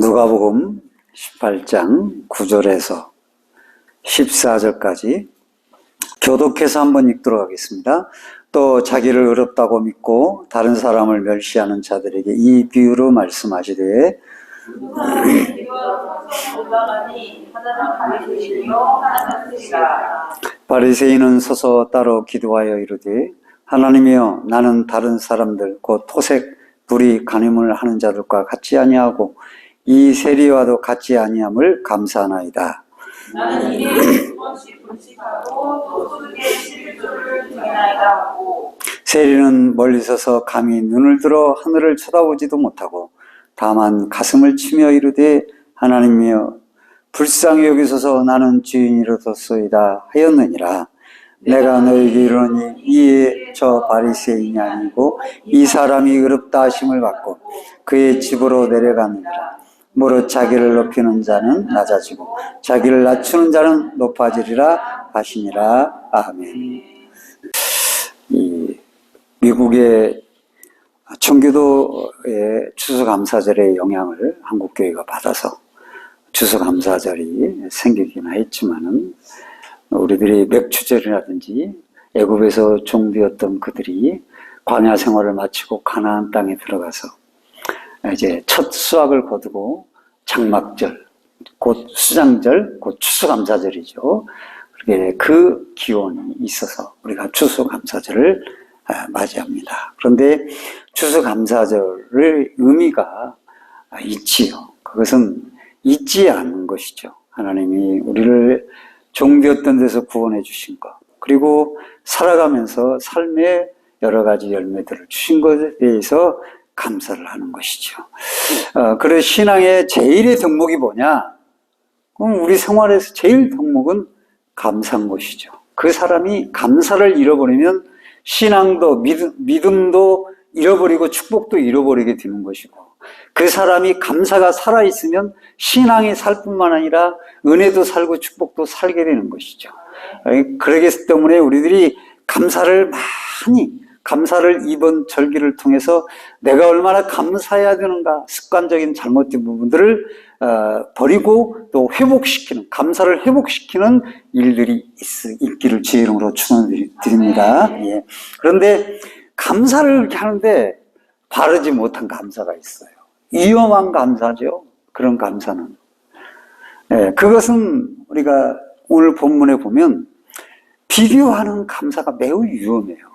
누가복음 18장 9절에서 14절까지 교독해서 한번 읽도록 하겠습니다. 또 자기를 어렵다고 믿고 다른 사람을 멸시하는 자들에게 이 비유로 말씀하시되 바리새인은 서서 따로 기도하여 이르되 하나님이여 나는 다른 사람들 곧 토색 불이 간음을 하는 자들과 같이 아니하고 이 세리와도 같이 아니함을 감사하나이다. 나는 일일이 두 번씩 분식하고 또 소득의 11조를 드리나이다 하고. 세리는 멀리 서서 감히 눈을 들어 하늘을 쳐다보지도 못하고 다만 가슴을 치며 이르되 하나님이여 불쌍히 여기소서 나는 주인이로소이다 하였느니라. 내가 너에게 이르노니 이에 저 바리새인이 아니고 이 사람이 의롭다 하심을 받고 그의 집으로 내려가느니라 무릇 자기를 높이는 자는 낮아지고 자기를 낮추는 자는 높아지리라 하시니라. 아멘. 이 미국의 청교도의 추수감사절의 영향을 한국교회가 받아서 추수감사절이 생기긴 했지만은 우리들이 맥추절이라든지 애굽에서 종되었던 그들이 광야 생활을 마치고 가나안 땅에 들어가서 이제 첫 수확을 거두고 장막절, 곧 수장절, 곧 추수감사절이죠. 그렇게 그 기원이 있어서 우리가 추수감사절을 아, 맞이합니다. 그런데 추수감사절의 의미가 있지요. 그것은 잊지 않는 것이죠. 하나님이 우리를 종되었던 데서 구원해 주신 것, 그리고 살아가면서 삶의 여러 가지 열매들을 주신 것에 대해서 감사를 하는 것이죠. 어, 그래 신앙의 제일의 덕목이 뭐냐? 그럼 우리 생활에서 제일 덕목은 감사한 것이죠. 그 사람이 감사를 잃어버리면 신앙도 믿음, 믿음도 잃어버리고 축복도 잃어버리게 되는 것이고 그 사람이 감사가 살아있으면 신앙이 살 뿐만 아니라 은혜도 살고 축복도 살게 되는 것이죠. 그러기 때문에 우리들이 감사를 많이 감사를 이번 절기를 통해서 내가 얼마나 감사해야 되는가 습관적인 잘못된 부분들을 어, 버리고 또 회복시키는 감사를 회복시키는 일들이 있, 있기를 주의 이름으로 축원드립니다. 예. 그런데 감사를 이렇게 하는데 바르지 못한 감사가 있어요. 위험한 감사죠. 그런 감사는. 예, 그것은 우리가 오늘 본문에 보면 비교하는 감사가 매우 위험해요.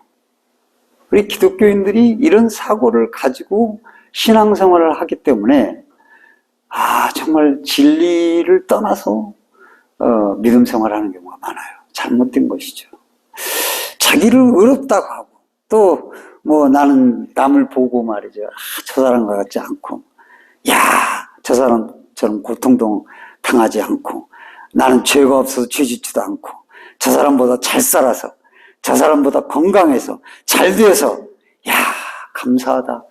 우리 기독교인들이 이런 사고를 가지고 신앙생활을 하기 때문에 아 정말 진리를 떠나서 어, 믿음 생활하는 경우가 많아요. 잘못된 것이죠. 자기를 의롭다고 하고 또 뭐 나는 남을 보고 말이죠. 아, 저 사람과 같지 않고 야 저 사람처럼 고통도 당하지 않고 나는 죄가 없어서 죄짓지도 않고 저 사람보다 잘 살아서 저 사람보다 건강해서 잘 돼서 야 감사하다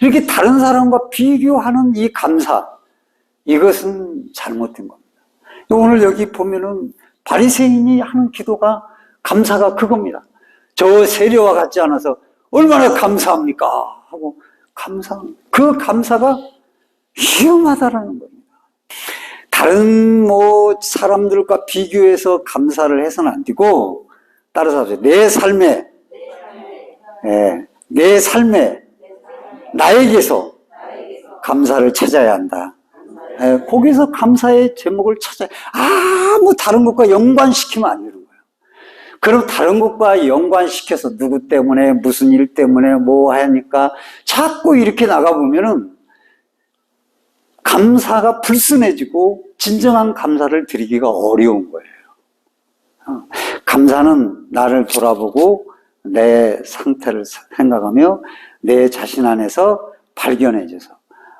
이렇게 다른 사람과 비교하는 이 감사 이것은 잘못된 겁니다. 오늘 여기 보면은 바리새인이 하는 기도가 감사가 그겁니다. 저 세례와 같지 않아서 얼마나 감사합니까 하고 감사 그 감사가 위험하다라는 겁니다. 다른 뭐 사람들과 비교해서 감사를 해서는 안 되고 따라서 하세요. 내 삶에, 예, 내 삶에 나에게서 감사를 찾아야 한다. 예, 거기서 감사의 제목을 찾아 아무 다른 것과 연관시키면 안 되는 거예요. 그럼 다른 것과 연관시켜서 누구 때문에 무슨 일 때문에 뭐 하니까 자꾸 이렇게 나가 보면은 감사가 불순해지고 진정한 감사를 드리기가 어려운 거예요. 어, 감사는 나를 돌아보고 내 상태를 생각하며 내 자신 안에서 발견해 줘서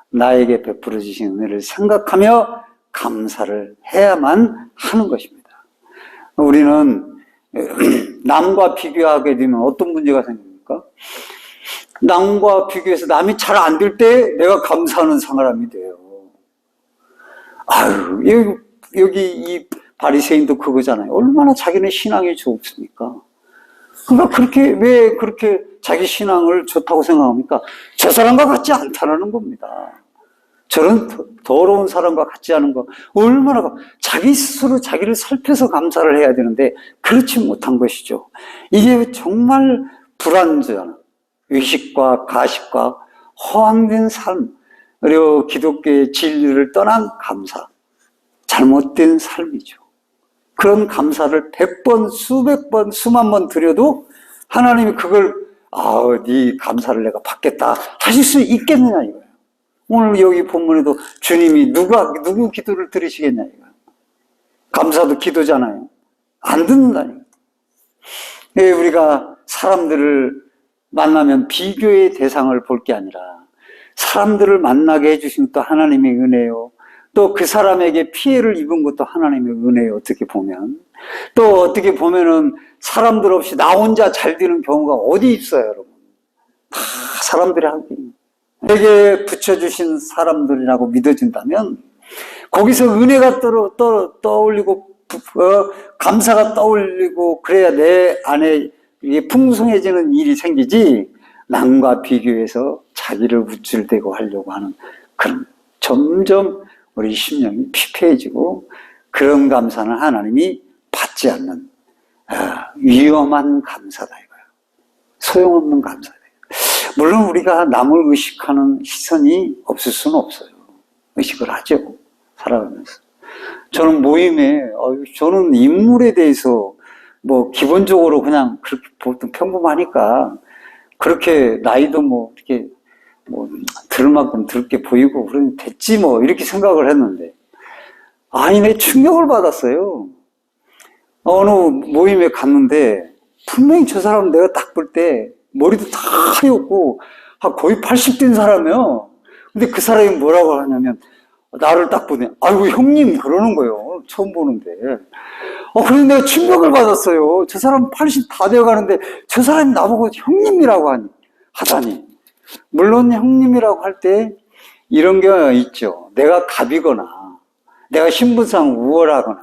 나에게 베풀어 주신 은혜를 생각하며 감사를 해야만 하는 것입니다. 우리는 남과 비교하게 되면 어떤 문제가 생깁니까? 남과 비교해서 남이 잘 안 될 때 내가 감사하는 사람이 돼요. 아유, 여기, 여기 이 바리새인도 그거잖아요. 얼마나 자기는 신앙이 좋습니까? 그러니까 그렇게 왜 그렇게 자기 신앙을 좋다고 생각합니까? 저 사람과 같지 않다는 겁니다. 저런 더- 더러운 사람과 같이 하는 거 얼마나 가- 자기 스스로 자기를 살펴서 감사를 해야 되는데 그렇지 못한 것이죠. 이게 정말 불안전, 의식과 가식과 허황된 삶, 그리고 기독교의 진리를 떠난 감사, 잘못된 삶이죠. 그런 감사를 백 번, 수백 번, 수만 번 드려도 하나님이 그걸 아, 네 감사를 내가 받겠다 하실 수 있겠느냐 이거예요. 오늘 여기 본문에도 주님이 누가 누구 기도를 들으시겠냐 이거예요. 감사도 기도잖아요. 안 듣는다니까. 예, 우리가 사람들을 만나면 비교의 대상을 볼 게 아니라 사람들을 만나게 해주신 또 하나님의 은혜요. 또 그 사람에게 피해를 입은 것도 하나님의 은혜요. 어떻게 보면. 또 어떻게 보면은 사람들 없이 나 혼자 잘 되는 경우가 어디 있어요, 여러분. 다 사람들이 하기. 내게 붙여주신 사람들이라고 믿어진다면 거기서 은혜가 떠, 떠, 떠올리고 부- 어, 감사가 떠올리고 그래야 내 안에 풍성해지는 일이 생기지 남과 비교해서 자기를 우쭐대고 하려고 하는 그런 점점 우리 심령이 피폐해지고 그런 감사는 하나님이 받지 않는 아, 위험한 감사다 이거야. 소용없는 감사다. 물론 우리가 남을 의식하는 시선이 없을 수는 없어요. 의식을 하죠. 살아가면서. 저는 모임에, 어휴, 저는 인물에 대해서 뭐 기본적으로 그냥 그렇게 보통 평범하니까 그렇게 나이도 뭐 이렇게 뭐 들을 만큼 들게 보이고 그러면 됐지 뭐 이렇게 생각을 했는데 아니 내 충격을 받았어요. 어느 모임에 갔는데 분명히 저 사람 내가 딱 볼 때 머리도 다 하얗고 한 거의 80된 사람이요. 근데 그 사람이 뭐라고 하냐면 나를 딱 보네. 아이고 형님 그러는 거예요. 처음 보는데. 어 그래서 내가 충격을 받았어요. 저 사람 80 다 되어 가는데 저 사람이 나보고 형님이라고 하니 하다니. 물론 형님이라고 할 때 이런 게 있죠. 내가 갑이거나 내가 신분상 우월하거나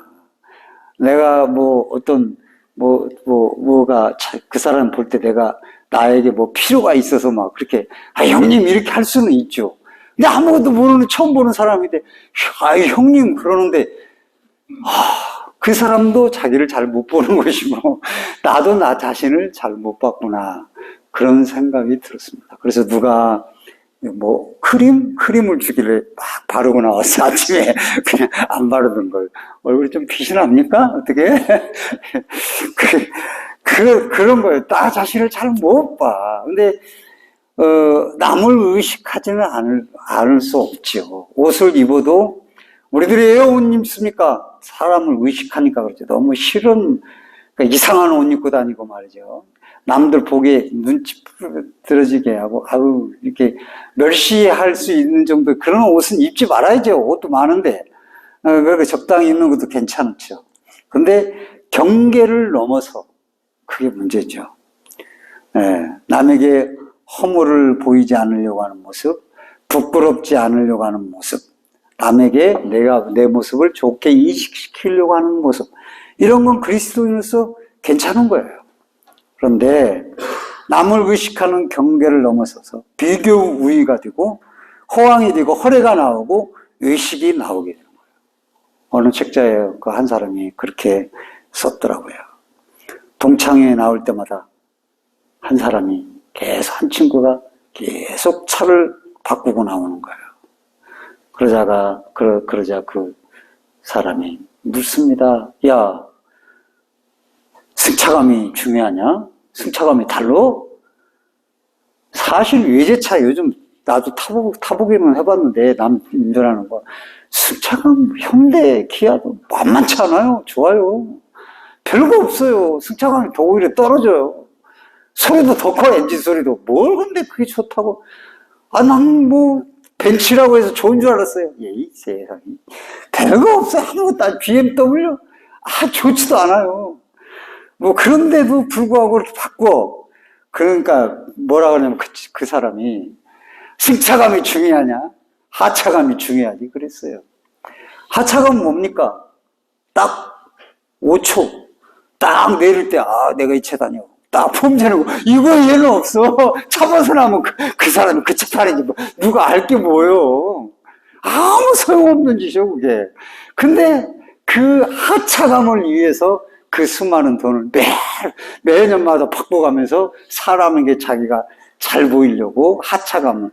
내가 뭐 어떤 뭐, 뭐, 뭐가 차- 그 사람 볼 때 내가 나에게 뭐 필요가 있어서 막 그렇게 아 형님 이렇게 할 수는 있죠. 근데 아무것도 모르는 처음 보는 사람인데 아 형님 그러는데 아, 그 사람도 자기를 잘 못 보는 것이고 나도 나 자신을 잘 못 봤구나 그런 생각이 들었습니다. 그래서 누가 뭐 크림? 크림을 주길래 막 바르고 나왔어 아침에 그냥 안 바르던 걸. 얼굴이 좀 빛이 납니까? 어떻게? 그, 그 그런 거예요. 나 자신을 잘 못 봐. 근데 어 남을 의식하지는 않을 않을 수 없죠. 옷을 입어도 우리들이 에어옷 입습니까? 사람을 의식하니까 그렇죠. 너무 싫은 그러니까 이상한 옷 입고 다니고 말이죠 남들 보기에 눈치 들어지게 하고 아우 이렇게 멸시할 수 있는 정도 그런 옷은 입지 말아야죠. 옷도 많은데 어, 그렇게 적당히 입는 것도 괜찮죠. 근데 경계를 넘어서 그게 문제죠. 예, 남에게 허물을 보이지 않으려고 하는 모습, 부끄럽지 않으려고 하는 모습, 남에게 내가 내 모습을 좋게 인식시키려고 하는 모습 이런 건 그리스도인으로서 괜찮은 거예요. 그런데 남을 의식하는 경계를 넘어서서 비교 우위가 되고 호황이 되고 허례가 나오고 의식이 나오게 되는 거예요. 어느 책자에 그 한 사람이 그렇게 썼더라고요. 동창회에 나올 때마다 한 사람이 계속 한 친구가 계속 차를 바꾸고 나오는 거예요. 그러자가 그러, 그러자 그 사람이 묻습니다. 야, 승차감이 중요하냐? 승차감이 달로? 사실 외제차 요즘 나도 타보, 타보기는 해봤는데 남 운전하는 거 승차감 현대 기아도 만만치 않아요. 좋아요. 별거 없어요. 승차감이 더 오히려 떨어져요. 소리도 더 커, 엔진 소리도. 뭘 근데 그게 좋다고. 아, 난 뭐, 벤츠라고 해서 좋은 줄 알았어요. 예, 이 세상에. 별거 없어. 아무것도 안 BMW. 아, 좋지도 않아요. 뭐, 그런데도 불구하고 이렇게 바꿔. 그러니까, 뭐라 그러냐면 그, 그 사람이 승차감이 중요하냐? 하차감이 중요하지. 그랬어요. 하차감은 뭡니까? 딱 5초. 딱 내릴 때, 아, 내가 이 차다녀. 딱 폼되는 거. 이거 얘는 없어. 차 벗어나면 그, 그 사람이 그 차 타는지 뭐, 누가 알 게 뭐예요. 아무 소용없는 짓이요, 그게. 근데 그 하차감을 위해서 그 수많은 돈을 매, 매년마다 바꿔가면서 사람에게 자기가 잘 보이려고 하차감을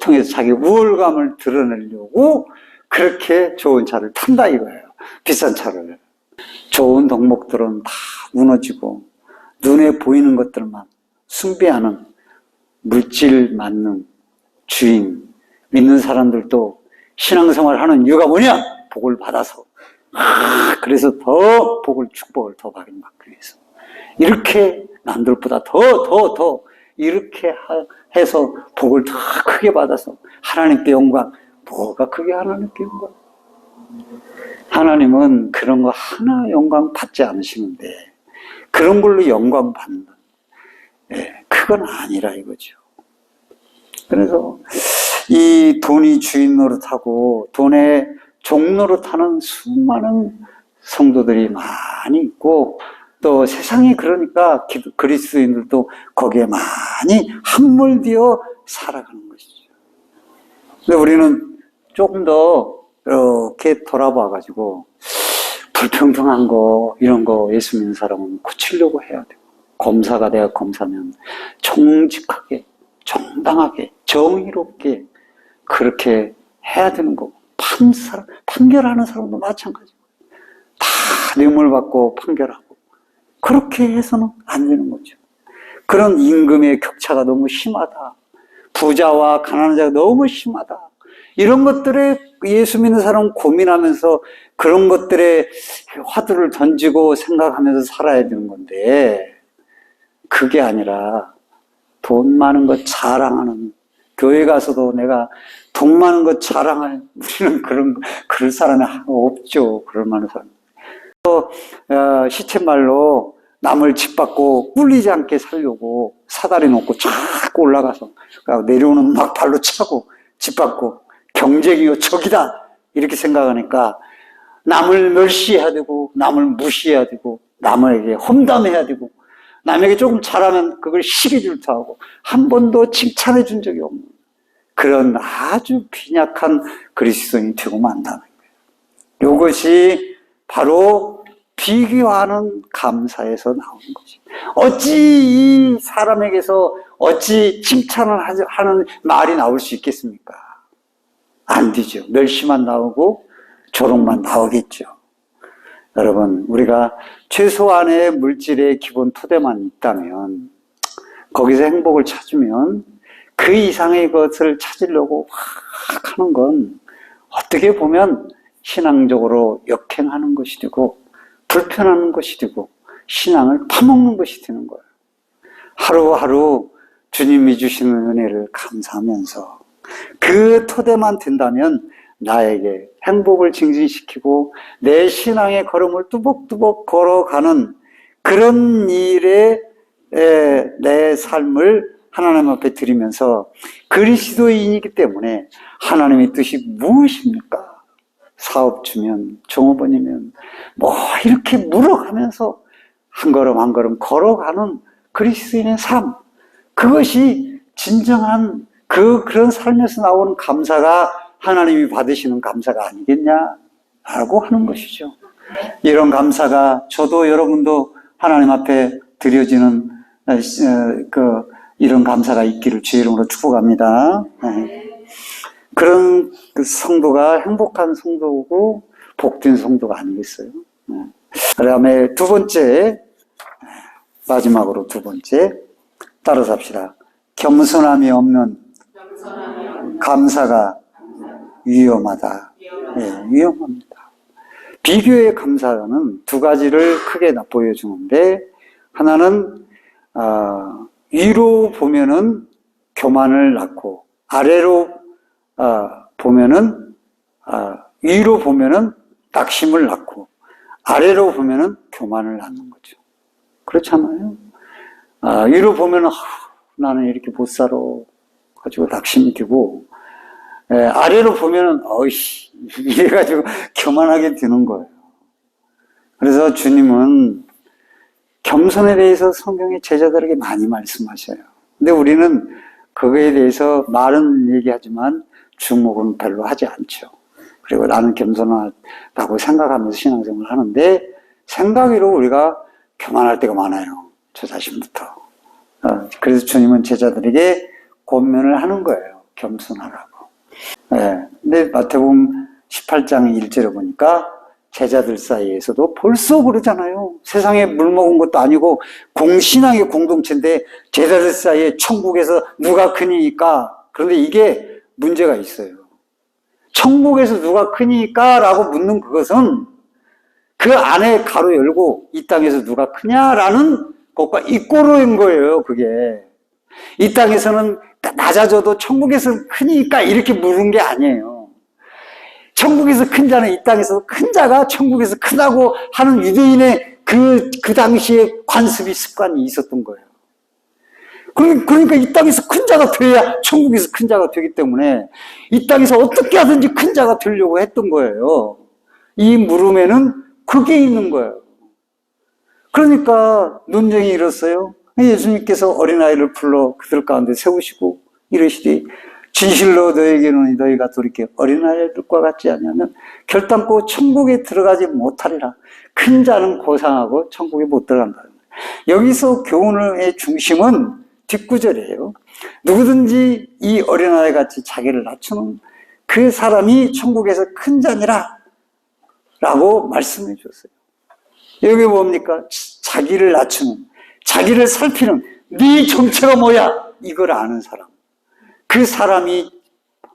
통해서 자기 우월감을 드러내려고 그렇게 좋은 차를 탄다 이거예요. 비싼 차를. 좋은 덕목들은 다 무너지고 눈에 보이는 것들만 숭배하는 물질 만능 주인 믿는 사람들도 신앙생활 하는 이유가 뭐냐? 복을 받아서. 아, 그래서 더 복을, 축복을 더 받기 위해서. 이렇게 남들보다 더, 더, 더, 이렇게 하- 해서 복을 더 크게 받아서 하나님께 영광. 뭐가 크게 하나님께 영광? 하나님은 그런 거 하나 영광 받지 않으시는데, 그런 걸로 영광 받는, 예, 그건 아니라 이거죠. 그래서 이 돈이 주인 노릇하고 돈의 종 노릇하는 수많은 성도들이 많이 있고 또 세상이 그러니까 기- 그리스도인들도 거기에 많이 함몰되어 살아가는 것이죠. 근데 우리는 조금 더 이렇게 돌아봐 가지고 불평등한 거 이런 거 예수 믿는 사람은 고치려고 해야 돼요. 검사가 내가 검사면 정직하게 정당하게 정의롭게 그렇게 해야 되는 거고 판사 판결하는 사람도 마찬가지고 다 뇌물 받고 판결하고 그렇게 해서는 안 되는 거죠. 그런 임금의 격차가 너무 심하다. 부자와 가난한 자가 너무 심하다. 이런 것들에 예수 믿는 사람은 고민하면서 그런 것들에 화두를 던지고 생각하면서 살아야 되는 건데 그게 아니라 돈 많은 것 자랑하는 교회 가서도 내가 돈 많은 것 자랑할 우리는 그런 그럴 사람이 없죠. 그럴 만한 사람. 또 어, 시쳇말로 남을 짓밟고 꿀리지 않게 살려고 사다리 놓고 자꾸 올라가서 내려오는 막 발로 차고 짓밟고 경쟁이요 적이다 이렇게 생각하니까 남을 멸시해야 되고 남을 무시해야 되고 남에게 험담해야 되고 남에게 조금 잘하면 그걸 시기 질투하고 한 번도 칭찬해 준 적이 없는 그런 아주 빈약한 그리스도인이 되고 만다는 거예요. 이것이 바로 비교하는 감사에서 나오는 거지. 어찌 이 사람에게서 어찌 칭찬을 하는 말이 나올 수 있겠습니까? 안 되죠. 멸시만 나오고 조롱만 나오겠죠. 여러분, 우리가 최소한의 물질의 기본 토대만 있다면, 거기서 행복을 찾으면, 그 이상의 것을 찾으려고 확 하는 건, 어떻게 보면 신앙적으로 역행하는 것이 되고, 불편한 것이 되고, 신앙을 파먹는 것이 되는 거예요. 하루하루 주님이 주시는 은혜를 감사하면서, 그 토대만 된다면, 나에게 행복을 증진시키고 내 신앙의 걸음을 뚜벅뚜벅 걸어가는 그런 일에 에, 내 삶을 하나님 앞에 드리면서 그리스도인이기 때문에 하나님의 뜻이 무엇입니까? 사업주면 종업원이면 뭐 이렇게 물어가면서 한 걸음 한 걸음 걸어가는 그리스도인의 삶 그것이 진정한 그 그런 삶에서 나오는 감사가 하나님이 받으시는 감사가 아니겠냐라고 하는 것이죠. 이런 감사가 저도 여러분도 하나님 앞에 드려지는 어, 그 이런 감사가 있기를 주의 이름으로 축복합니다. 네. 그런 그 성도가 행복한 성도고 복된 성도가 아니겠어요? 네. 그다음에 두 번째 마지막으로 두 번째 따라서 합시다. 겸손함이 없는 감사가 위험하다. 예, 위험합니다. 비교의 감사는 두 가지를 크게 보여주는데 하나는 아, 위로 보면은 교만을 낳고 아래로 아, 보면은 아, 위로 보면은 낙심을 낳고 아래로 보면은 교만을 낳는 거죠. 그렇잖아요. 아, 위로 보면은 아, 나는 이렇게 못 살아 가지고 낙심이 되고 예, 아래로 보면은 어이씨 이래가지고 교만하게 되는 거예요. 그래서 주님은 겸손에 대해서 성경의 제자들에게 많이 말씀하셔요. 근데 우리는 그거에 대해서 말은 얘기하지만 주목은 별로 하지 않죠. 그리고 나는 겸손하다고 생각하면서 신앙생활을 하는데 생각으로 우리가 교만할 때가 많아요. 저 자신부터. 어, 그래서 주님은 제자들에게 권면을 하는 거예요. 겸손하라고. 예. 근데 마태복음 18장 1절에 보니까 제자들 사이에서도 벌써 그러잖아요. 세상에 물 먹은 것도 아니고 공신앙의 공동체인데 제자들 사이에 천국에서 누가 크니까 그런데 이게 문제가 있어요. 천국에서 누가 크니까 라고 묻는 그것은 그 안에 가로 열고 이 땅에서 누가 크냐라는 것과 이꼬로인 거예요, 그게. 이 땅에서는 낮아져도 천국에서 크니까 이렇게 물은 게 아니에요. 천국에서 큰 자는 이 땅에서 큰 자가 천국에서 크다고 하는 유대인의 그, 그 당시에 관습이 습관이 있었던 거예요. 그- 그러니까 이 땅에서 큰 자가 돼야 천국에서 큰 자가 되기 때문에 이 땅에서 어떻게 하든지 큰 자가 되려고 했던 거예요. 이 물음에는 그게 있는 거예요. 그러니까 논쟁이 일었어요. 예수님께서 어린아이를 불러 그들 가운데 세우시고 이러시되 진실로 너에게는 너희가 돌이켜 어린아이들과 같지 않냐면 결단코 천국에 들어가지 못하리라. 큰 자는 고상하고 천국에 못 들어간다. 여기서 교훈의 중심은 뒷구절이에요. 누구든지 이 어린아이 같이 자기를 낮추는 그 사람이 천국에서 큰 자니라. 라고 말씀해 줬어요. 여기 뭡니까? 자기를 낮추는, 자기를 살피는, 네 정체가 뭐야? 이걸 아는 사람. 그 사람이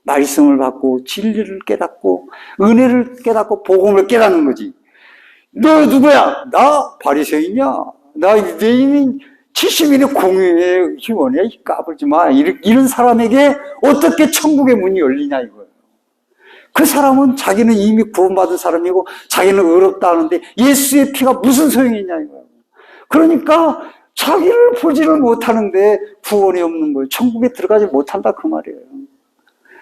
말씀을 받고 진리를 깨닫고 은혜를 깨닫고 복음을 깨닫는 거지. 너 누구야? 나 바리새인이야. 나 유대인인 70인의 공유의 희원이야. 이 까불지 마. 이런, 사람에게 어떻게 천국의 문이 열리냐 이거예요. 그 사람은 자기는 이미 구원받은 사람이고 자기는 의롭다 하는데 예수의 피가 무슨 소용이 있냐 이거예요. 그러니까 자기를 보지를 못하는데 구원이 없는 거예요. 천국에 들어가지 못한다 그 말이에요.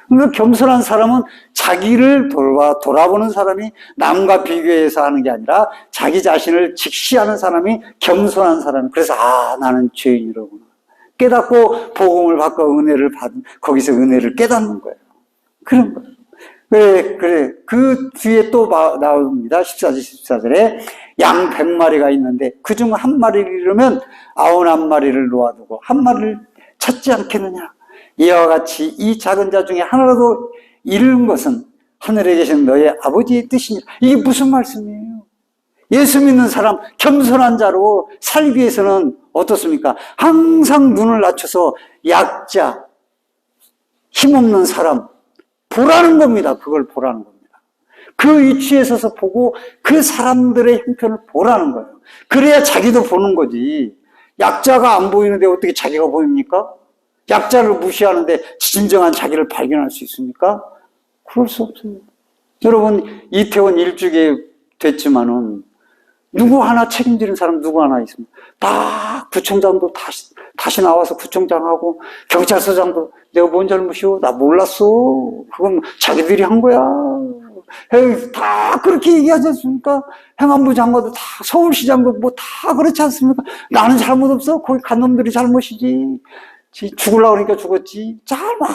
그러니까 겸손한 사람은 자기를 돌아, 돌아보는 사람이 남과 비교해서 하는 게 아니라 자기 자신을 직시하는 사람이 겸손한 사람. 그래서 아 나는 죄인이로구나. 깨닫고 복음을 받고 은혜를 받은 거기서 은혜를 깨닫는 거예요. 그런 거예요. 그래, 그래. 그 뒤에 또 마- 나옵니다. 14절, 14절에 양 100마리가 있는데 그중 한 마리를 잃으면 아흔 마리를 놓아두고 한 마리를 찾지 않겠느냐. 이와 같이 이 작은 자 중에 하나라도 잃은 것은 하늘에 계신 너의 아버지의 뜻이니 이게 무슨 말씀이에요? 예수 믿는 사람, 겸손한 자로 살기 위해서는 어떻습니까? 항상 눈을 낮춰서 약자, 힘없는 사람, 보라는 겁니다. 그걸 보라는 겁니다. 그 위치에 서서 보고 그 사람들의 형편을 보라는 거예요. 그래야 자기도 보는 거지. 약자가 안 보이는데 어떻게 자기가 보입니까? 약자를 무시하는데 진정한 자기를 발견할 수 있습니까? 그럴 수 없어요. 여러분, 이태원 일주기 됐지만은 누구 하나 책임지는 사람 누구 하나 있습니다. 다 구청장도 다시, 다시 나와서 구청장하고 경찰서장도 내가 뭔 잘못이오? 나 몰랐어. 그건 자기들이 한 거야. 다 그렇게 얘기하지 않습니까? 행안부 장관도 다, 서울시장도 뭐 다 그렇지 않습니까? 나는 잘못 없어. 거기 간 놈들이 잘못이지. 지- 죽으려고 그러니까 죽었지. 잘못,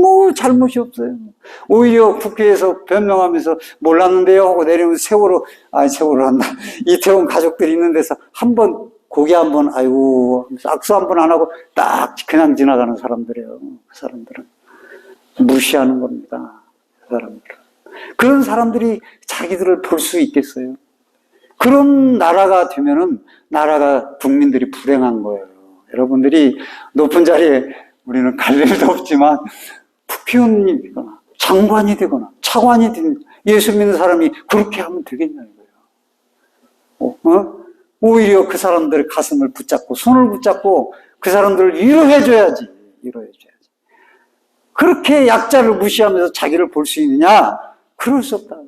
뭐, 잘못이 없어요. 오히려 국회에서 변명하면서 몰랐는데요 하고 내리면 세월호, 아니, 세월호 한다. 이태원 가족들이 있는 데서 한 번, 고개 한 번, 아이고, 악수 한 번 안 하고 딱 그냥 지나가는 사람들이에요. 그 사람들은. 무시하는 겁니다. 그 사람들은. 그런 사람들이 자기들을 볼 수 있겠어요? 그런 나라가 되면은 나라가 국민들이 불행한 거예요. 여러분들이 높은 자리에 우리는 갈 일도 없지만 국회의원이 되거나 장관이 되거나 차관이 된 예수 믿는 사람이 그렇게 하면 되겠냐는 거예요. 어? 어? 오히려 그 사람들의 가슴을 붙잡고 손을 붙잡고 그 사람들을 위로해줘야지. 위로해줘야지. 그렇게 약자를 무시하면서 자기를 볼 수 있느냐? 그럴 수 없다.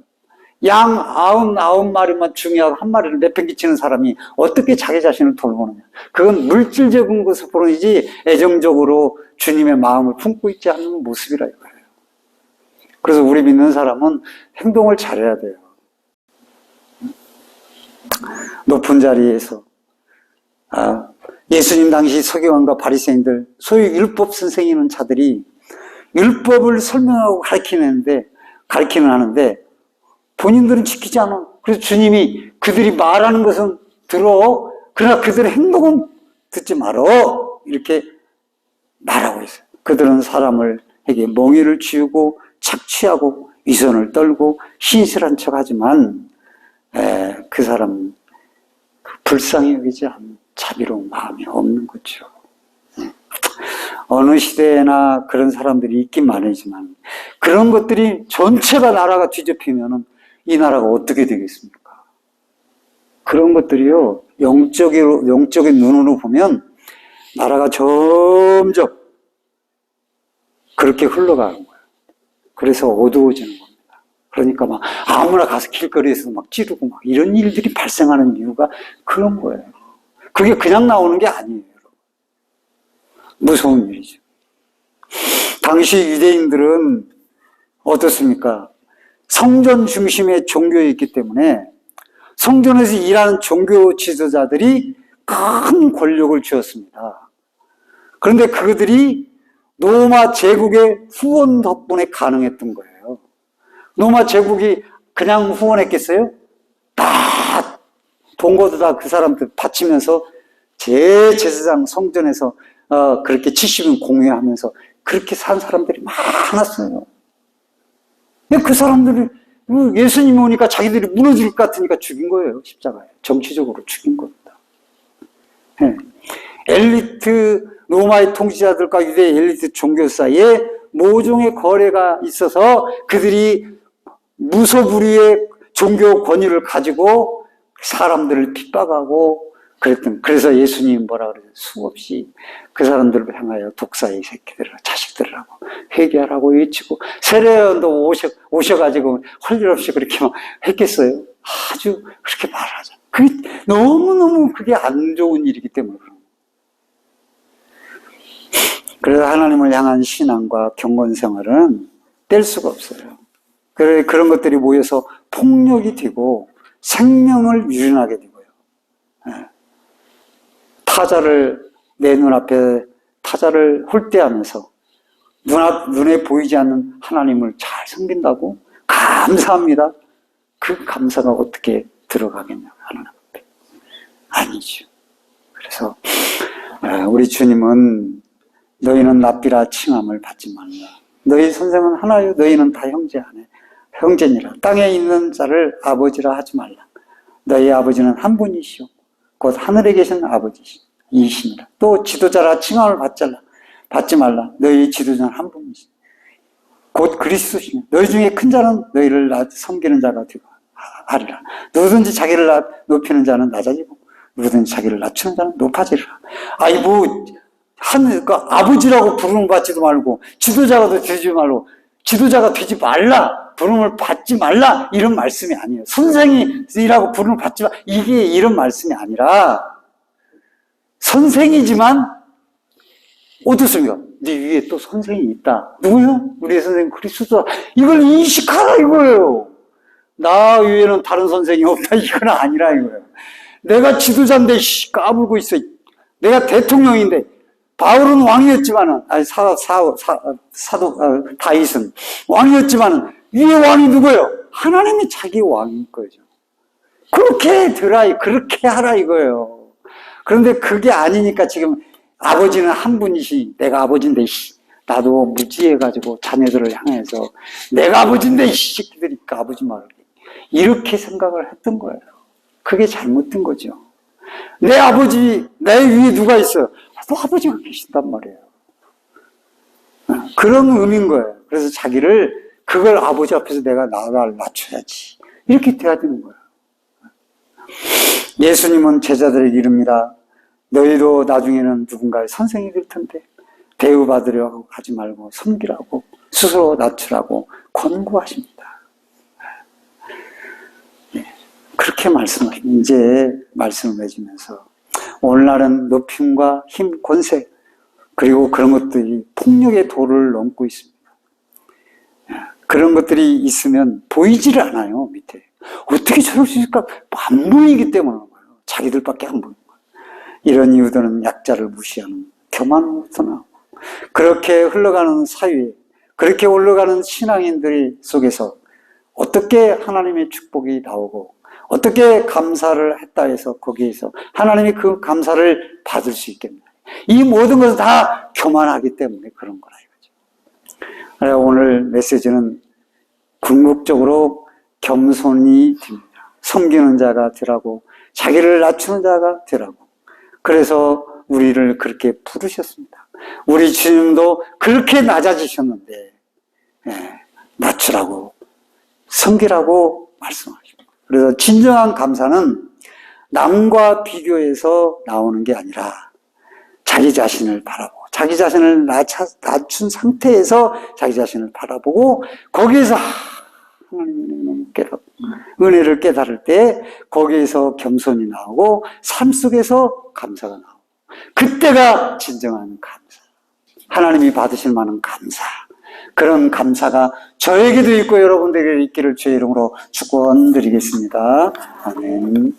양 아흔 아홉 마리만 중요하고 한 마리를 내팽개치는 사람이 어떻게 자기 자신을 돌보느냐. 그건 물질적인 것을 보이지 애정적으로 주님의 마음을 품고 있지 않는 모습이라 이거예요. 그래서 우리 믿는 사람은 행동을 잘해야 돼요. 높은 자리에서 아, 예수님 당시 서기관과 바리새인들 소위 율법 선생이는 자들이 율법을 설명하고 가르치는데, 가르치는 하는데, 본인들은 지키지 않아. 그래서 주님이 그들이 말하는 것은 들어. 그러나 그들의 행동은 듣지 말어. 이렇게 말하고 있어요. 그들은 사람을 에게 멍에를 쥐우고 착취하고 위선을 떨고 신실한 척 하지만, 에, 그 사람 불쌍히 여기지 않는 자비로운 마음이 없는 거죠. 어느 시대에나 그런 사람들이 있긴 많으지만 그런 것들이 전체가 나라가 뒤집히면은 이 나라가 어떻게 되겠습니까? 그런 것들이요 영적인 영적인 눈으로 보면 나라가 점점 그렇게 흘러가는 거예요. 그래서 어두워지는 겁니다. 그러니까 막 아무나 가서 길거리에서 막 찌르고 막 이런 일들이 발생하는 이유가 그런 거예요. 그게 그냥 나오는 게 아니에요. 무서운 일이죠. 당시 유대인들은 어떻습니까? 성전 중심의 종교였기 때문에 성전에서 일하는 종교 지도자들이 큰 권력을 쥐었습니다. 그런데 그들이 로마 제국의 후원 덕분에 가능했던 거예요. 로마 제국이 그냥 후원했겠어요? 다 동거도 다 그 사람들 바치면서 제 제사장 성전에서 어, 그렇게 70인 공유하면서 그렇게 산 사람들이 많았어요. 근데 그 사람들이 예수님이 오니까 자기들이 무너질 것 같으니까 죽인 거예요. 십자가에. 정치적으로 죽인 겁니다. 예. 엘리트 로마의 통치자들과 유대 엘리트 종교 사이에 모종의 거래가 있어서 그들이 무소불위의 종교 권위를 가지고 사람들을 핍박하고 그랬던 그래서 예수님 뭐라 그래요 수없이 그 사람들을 향하여 독사의 새끼들을 자식들이라고 회개하라고 외치고 세례원도 오셔 오셔가지고 할일 없이 그렇게 막 했겠어요 아주 그렇게 말하죠 그게 너무 너무 그게 안 좋은 일이기 때문에 그런. 그래서 하나님을 향한 신앙과 경건 생활은 뗄 수가 없어요. 그래 그런 것들이 모여서 폭력이 되고 생명을 유린하게 되고요. 예. 타자를 내 눈앞에 타자를 홀대하면서 눈앞, 눈에 보이지 않는 하나님을 잘 섬긴다고 감사합니다. 그 감사가 어떻게 들어가겠냐고 하나님 앞에. 아니죠. 그래서 에, 우리 주님은 너희는 납비라 칭함을 받지 말라. 너희 선생은 하나요. 너희는 다 형제 아내. 형제니라. 땅에 있는 자를 아버지라 하지 말라. 너희 아버지는 한 분이시오. 곧 하늘에 계신 아버지이시니라. 또 지도자라 칭함을 받잘라. 받지 말라. 너희 지도자는 한 분이시. 곧 그리스도시니. 너희 중에 큰 자는 너희를 나- 섬기는 자가 되고 하리라. 누구든지 자기를 나- 높이는 자는 낮아지고 누구든지 자기를 낮추는 자는 높아지리라. 아이 뭐 한, 그 아버지라고 부름을 받지도 말고, 지도자가 되지 말고, 지도자가 되지 말라, 부름을 받지 말라, 이런 말씀이 아니에요. 선생이라고 부름을 받지 마, 이게 이런 말씀이 아니라, 선생이지만, 어떻습니까? 네 위에 또 선생이 있다. 누구요? 우리의 선생님 그리스도. 이걸 인식하라 이거예요. 나 위에는 다른 선생이 없다. 이건 아니라 이거예요. 내가 지도자인데 씨, 까불고 있어. 내가 대통령인데 바울은 왕이었지만은 아니 사, 사, 사, 사도 어, 다윗은 왕이었지만은 위에 왕이 누구예요? 하나님이 자기 왕인 거죠. 그렇게 들어 그렇게 하라 이거예요. 그런데 그게 아니니까 지금 아버지는 한 분이시 내가 아버지인데 씨, 나도 무지해가지고 자녀들을 향해서 내가 아버지인데 이 새끼들이 그 아버지 말을 이렇게 생각을 했던 거예요. 그게 잘못된 거죠. 내 아버지, 내 위에 누가 있어요? 또 아버지가 계신단 말이에요. 그런 의미인 거예요. 그래서 자기를, 그걸 아버지 앞에서 내가 나를 낮춰야지. 이렇게 돼야 되는 거예요. 예수님은 제자들에게 이릅니다. 너희도 나중에는 누군가의 선생이 될 텐데, 대우받으려고 하지 말고 섬기라고, 스스로 낮추라고 권고하십니다. 그렇게 말씀하시면 이제 말씀을 해주면서 오늘날은 높임과 힘, 권세 그리고 그런 것들이 폭력의 도를 넘고 있습니다. 그런 것들이 있으면 보이지를 않아요 밑에 어떻게 저럴 수 있을까 안 보이기 때문에. 자기들밖에 안 보이는 거예요. 이런 이유들은 약자를 무시하는 교만으로부터 나오고 그렇게 흘러가는 사회에 그렇게 올라가는 신앙인들 속에서 어떻게 하나님의 축복이 나오고 어떻게 감사를 했다 해서 거기에서 하나님이 그 감사를 받을 수 있겠나요? 이 모든 것은 다 교만하기 때문에 그런 거라 이거죠. 오늘 메시지는 궁극적으로 겸손이 됩니다. 섬기는 자가 되라고 자기를 낮추는 자가 되라고 그래서 우리를 그렇게 부르셨습니다. 우리 주님도 그렇게 낮아지셨는데 예, 낮추라고 섬기라고 말씀하십니다. 그래서 진정한 감사는 남과 비교해서 나오는 게 아니라 자기 자신을 바라보고 자기 자신을 낮춰, 낮춘 상태에서 자기 자신을 바라보고 거기에서 아, 은혜를 깨달을 때 거기에서 겸손이 나오고 삶 속에서 감사가 나오고 그때가 진정한 감사. 하나님이 받으실 만한 감사. 그런 감사가 저에게도 있고 여러분들에게 있기를 주의 이름으로 축원드리겠습니다. 아멘.